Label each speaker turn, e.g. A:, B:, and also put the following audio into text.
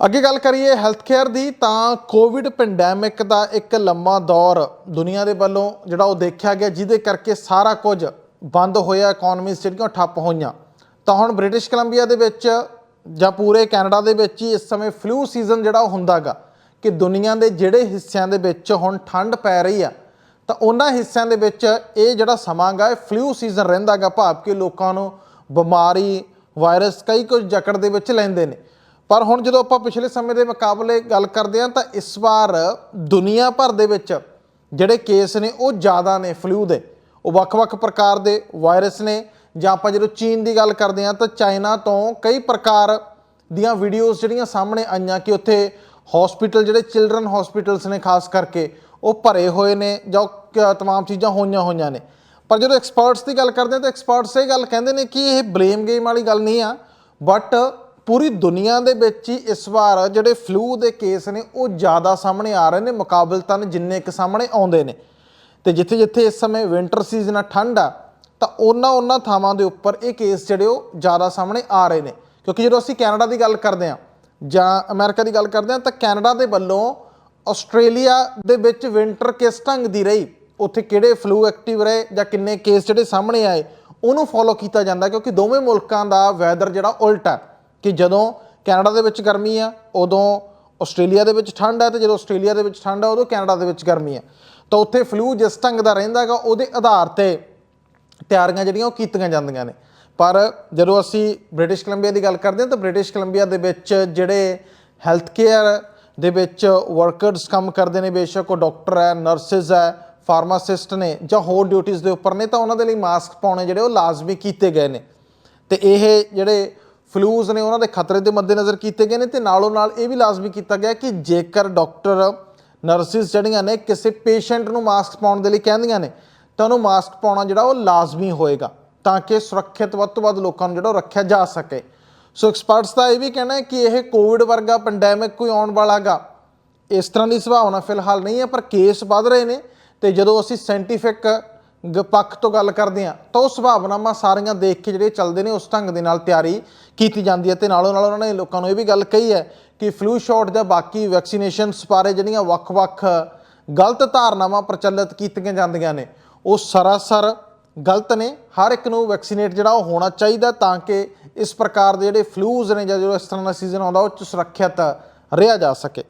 A: ਅੱਗੇ ਗੱਲ ਕਰੀਏ ਹੈਲਥ ਕੇਅਰ ਦੀ, ਤਾਂ ਕੋਵਿਡ ਪੈਂਡੈਮਿਕ ਦਾ ਇੱਕ ਲੰਮਾ ਦੌਰ ਦੁਨੀਆ ਦੇ ਵੱਲੋਂ ਜਿਹੜਾ ਉਹ ਦੇਖਿਆ ਗਿਆ, ਜਿਹਦੇ ਕਰਕੇ ਸਾਰਾ ਕੁਝ ਬੰਦ ਹੋਇਆ ਇਕਨੋਮੀਜ਼ ਜਿਹੜੀਆਂ ਉਹ ਠੱਪ ਹੋਈਆਂ। ਤਾਂ ਹੁਣ ਬ੍ਰਿਟਿਸ਼ ਕੋਲੰਬੀਆ ਦੇ ਵਿੱਚ ਜਾਂ ਪੂਰੇ ਕੈਨੇਡਾ ਦੇ ਵਿੱਚ ਹੀ ਇਸ ਸਮੇਂ ਫਲੂ ਸੀਜ਼ਨ ਜਿਹੜਾ ਉਹ ਹੁੰਦਾਗਾ ਕਿ ਦੁਨੀਆ ਦੇ ਜਿਹੜੇ ਹਿੱਸਿਆਂ ਦੇ ਵਿੱਚ ਹੁਣ ਠੰਡ ਪੈ ਰਹੀ ਆ, ਤਾਂ ਉਹਨਾਂ ਹਿੱਸਿਆਂ ਦੇ ਵਿੱਚ ਇਹ ਜਿਹੜਾ ਸਮਾਂਗਾ ਇਹ ਫਲੂ ਸੀਜ਼ਨ ਰਹਿੰਦਾਗਾ ਭਾਵ ਕਿ ਲੋਕਾਂ ਨੂੰ ਬਿਮਾਰੀ ਵਾਇਰਸ ਕਈ ਕੁਝ ਜਕੜ ਦੇ ਵਿੱਚ ਲੈਂਦੇ ਨੇ। ਪਰ ਹੁਣ ਜਦੋਂ ਆਪਾਂ ਪਿਛਲੇ ਸਮੇਂ ਦੇ ਮੁਕਾਬਲੇ ਗੱਲ ਕਰਦੇ ਹਾਂ ਤਾਂ ਇਸ ਵਾਰ ਦੁਨੀਆ ਭਰ ਦੇ ਵਿੱਚ ਜਿਹੜੇ ਕੇਸ ਨੇ ਉਹ ਜ਼ਿਆਦਾ ਨੇ ਫਲੂ ਦੇ। ਉਹ ਵੱਖ-ਵੱਖ ਪ੍ਰਕਾਰ ਦੇ ਵਾਇਰਸ ਨੇ। ਜਾਂ ਆਪਾਂ ਜਦੋਂ ਚੀਨ ਦੀ ਗੱਲ ਕਰਦੇ ਹਾਂ ਤਾਂ ਚਾਈਨਾ ਤੋਂ ਕਈ ਪ੍ਰਕਾਰ ਦੀਆਂ ਵੀਡੀਓਜ਼ ਜਿਹੜੀਆਂ ਸਾਹਮਣੇ ਆਈਆਂ ਕਿ ਉੱਥੇ ਹਸਪੀਟਲ ਜਿਹੜੇ ਚਿਲਡਰਨ ਹਸਪੀਟਲਸ ਨੇ ਖਾਸ ਕਰਕੇ, ਉਹ ਭਰੇ ਹੋਏ ਨੇ ਜਾਂ ਉਹ ਕ- ਤਮਾਮ ਚੀਜ਼ਾਂ ਹੋਈਆਂ ਹੋਈਆਂ ਨੇ। ਪਰ ਜਦੋਂ ਐਕਸਪਰਟਸ ਦੀ ਗੱਲ ਕਰਦੇ ਹਾਂ ਤਾਂ ਐਕਸਪਰਟਸ ਇਹ ਗੱਲ ਕਹਿੰਦੇ ਨੇ ਕਿ ਇਹ ਬਲੇਮ ਗੇਮ ਵਾਲੀ ਗੱਲ ਨਹੀਂ ਆ। ਬਟ ਪੂਰੀ ਦੁਨੀਆ ਦੇ ਵਿੱਚ ਹੀ ਇਸ ਵਾਰ ਜਿਹੜੇ ਫਲੂ ਦੇ ਕੇਸ ਨੇ, ਉਹ ਜ਼ਿਆਦਾ ਸਾਹਮਣੇ ਆ ਰਹੇ ਨੇ ਮੁਕਾਬਲਤਨ ਜਿੰਨੇ ਕਿ ਸਾਹਮਣੇ ਆਉਂਦੇ ਨੇ। ਤੇ ਜਿੱਥੇ ਜਿੱਥੇ ਇਸ ਸਮੇਂ ਵਿੰਟਰ ਸੀਜ਼ਨ ਆ, ਠੰਡ ਆ, ਤਾਂ ਉਹਨਾਂ ਉਹਨਾਂ ਥਾਵਾਂ ਦੇ ਉੱਪਰ ਇਹ ਕੇਸ ਜਿਹੜੇ ਉਹ ਜ਼ਿਆਦਾ ਸਾਹਮਣੇ ਆ ਰਹੇ ਨੇ। ਕਿਉਂਕਿ ਜਦੋਂ ਅਸੀਂ ਕੈਨੇਡਾ ਦੀ ਗੱਲ ਕਰਦੇ ਹਾਂ ਜਾਂ ਅਮਰੀਕਾ ਦੀ ਗੱਲ ਕਰਦੇ ਹਾਂ, ਤਾਂ ਕੈਨੇਡਾ ਦੇ ਵੱਲੋਂ ਆਸਟ੍ਰੇਲੀਆ ਦੇ ਵਿੱਚ ਵਿੰਟਰ ਕਿਸ ਢੰਗ ਦੀ ਰਹੀ। ਉੱਥੇ ਕਿਹੜੇ ਫਲੂ ਐਕਟਿਵ ਰਹੇ ਜਾਂ ਕਿੰਨੇ ਕੇਸ ਜਿਹੜੇ ਸਾਹਮਣੇ ਆਏ, ਉਹਨੂੰ ਫੋਲੋ ਕੀਤਾ ਜਾਂਦਾ ਕਿਉਂਕਿ ਦੋਵੇਂ ਮੁਲਕਾਂ ਦਾ ਵੈਦਰ ਜਿਹੜਾ ਉਲਟਾ ਕਿ ਜਦੋਂ ਕੈਨੇਡਾ ਦੇ ਵਿੱਚ ਗਰਮੀ ਆ, ਉਦੋਂ ਆਸਟ੍ਰੇਲੀਆ ਦੇ ਵਿੱਚ ਠੰਡ ਹੈ ਤੇ ਜਦੋਂ ਆਸਟ੍ਰੇਲੀਆ ਦੇ ਵਿੱਚ ਠੰਡ ਆ, ਉਦੋਂ ਕੈਨੇਡਾ ਦੇ ਵਿੱਚ ਗਰਮੀ ਆ। ਤਾਂ ਉੱਥੇ ਫਲੂ ਜਿਸ ਢੰਗ ਦਾ ਰਹਿੰਦਾ ਹੈਗਾ, ਉਹਦੇ ਆਧਾਰ ਤੇ ਤਿਆਰੀਆਂ ਜਿਹੜੀਆਂ ਉਹ ਕੀਤੀਆਂ ਜਾਂਦੀਆਂ ਨੇ। ਪਰ ਜਦੋਂ ਅਸੀਂ ਬ੍ਰਿਟਿਸ਼ ਕੋਲੰਬੀਆ ਦੀ ਗੱਲ ਕਰਦੇ ਹਾਂ, ਤਾਂ ਬ੍ਰਿਟਿਸ਼ ਕੋਲੰਬੀਆ ਦੇ ਵਿੱਚ ਜਿਹੜੇ ਹੈਲਥ ਕੇਅਰ ਦੇ ਵਿੱਚ ਵਰਕਰਸ ਕੰਮ ਕਰਦੇ ਨੇ ਬੇਸ਼ੱਕ, ਉਹ ਡਾਕਟਰ ਹੈ ਨਰਸਿਸ ਹੈ ਫਾਰਮਾਸਿਸਟ ਨੇ ਜਾਂ ਹੋਰ ਡਿਊਟੀਆਂ ਦੇ ਉੱਪਰ ਨੇ, ਤਾਂ ਉਹਨਾਂ ਦੇ ਲਈ ਮਾਸਕ ਪਾਉਣੇ ਜਿਹੜੇ ਉਹ ਲਾਜ਼ਮੀ ਕੀਤੇ ਗਏ ਨੇ। ਤੇ ਇਹ ਜਿਹੜੇ ਫਲੂਜ਼ ਨੇ ਉਹਨਾਂ ਦੇ ਖਤਰੇ ਦੇ ਮੱਦੇਨਜ਼ਰ ਕੀਤੇ ਗਏ ਨੇ ਤੇ ਨਾਲੋਂ ਨਾਲ ਇਹ ਵੀ ਲਾਜ਼ਮੀ ਕੀਤਾ ਗਿਆ ਕਿ ਜੇਕਰ ਡਾਕਟਰ, ਨਰਸਿਸ ਜਿਹੜੀਆਂ ਨੇ ਕਿਸੇ ਪੇਸ਼ੈਂਟ ਨੂੰ ਮਾਸਕ ਪਾਉਣ ਦੇ ਲਈ ਕਹਿੰਦੀਆਂ ਨੇ, ਤਾਂ ਉਹਨੂੰ ਮਾਸਕ ਪਾਉਣਾ ਜਿਹੜਾ ਉਹ ਲਾਜ਼ਮੀ ਹੋਏਗਾ ਤਾਂ ਕਿ ਸੁਰੱਖਿਅਤ ਵੱਧ ਤੋਂ ਵੱਧ ਲੋਕਾਂ ਨੂੰ ਜਿਹੜਾ ਉਹ ਰੱਖਿਆ ਜਾ ਸਕੇ। ਸੋ ਐਕਸਪਰਟਸ ਦਾ ਇਹ ਵੀ ਕਹਿਣਾ ਹੈ ਕਿ ਇਹ ਕੋਵਿਡ ਵਰਗਾ ਪੈਂਡੈਮਿਕ ਕੋਈ ਆਉਣ ਵਾਲਾਗਾ ਇਸ ਤਰ੍ਹਾਂ ਦੀ ਸੰਭਾਵਨਾ ਫਿਲਹਾਲ ਨਹੀਂ ਹੈ, ਪਰ ਕੇਸ ਵੱਧ ਰਹੇ ਨੇ ਤੇ ਜਦੋਂ ਅਸੀਂ ਸਾਇੰਟੀਫਿਕ ਪੱਖ ਤੋਂ ਗੱਲ ਕਰਦੇ ਹਾਂ, ਤਾਂ ਉਹ ਸੰਭਾਵਨਾਵਾਂ ਸਾਰੀਆਂ ਦੇਖ ਕੇ ਜਿਹੜੇ ਚੱਲਦੇ ਨੇ ਉਸ ਢੰਗ ਦੇ ਨਾਲ ਤਿਆਰੀ ਕੀਤੀ ਜਾਂਦੀ ਹੈ ਤੇ ਨਾਲੋਂ ਨਾਲ ਉਹਨਾਂ ਨੇ ਲੋਕਾਂ ਨੂੰ ਇਹ ਵੀ ਗੱਲ ਕਹੀ ਹੈ ਕਿ ਫਲੂ ਸ਼ਾਟ ਜਾਂ ਬਾਕੀ ਵੈਕਸੀਨੇਸ਼ਨਸ ਬਾਰੇ ਜਿਹੜੀਆਂ ਵੱਖ-ਵੱਖ ਗਲਤ ਧਾਰਨਾਵਾਂ ਪ੍ਰਚਲਿਤ ਕੀਤੀਆਂ ਜਾਂਦੀਆਂ ਨੇ, ਉਹ ਸਰਾਸਰ ਗਲਤ ਨੇ, ਹਰ ਇੱਕ ਨੂੰ ਵੈਕਸੀਨੇਟ ਜਿਹੜਾ ਉਹ ਹੋਣਾ ਚਾਹੀਦਾ ਤਾਂ ਕਿ ਇਸ ਪ੍ਰਕਾਰ ਦੇ ਜਿਹੜੇ ਫਲੂਜ਼ ਨੇ ਜਾਂ ਜੋ ਇਸ ਤਰ੍ਹਾਂ ਦਾ ਸੀਜ਼ਨ ਆਉਂਦਾ, ਉਹ ਚ ਸੁਰੱਖਿਅਤ ਰਿਹਾ ਜਾ ਸਕੇ।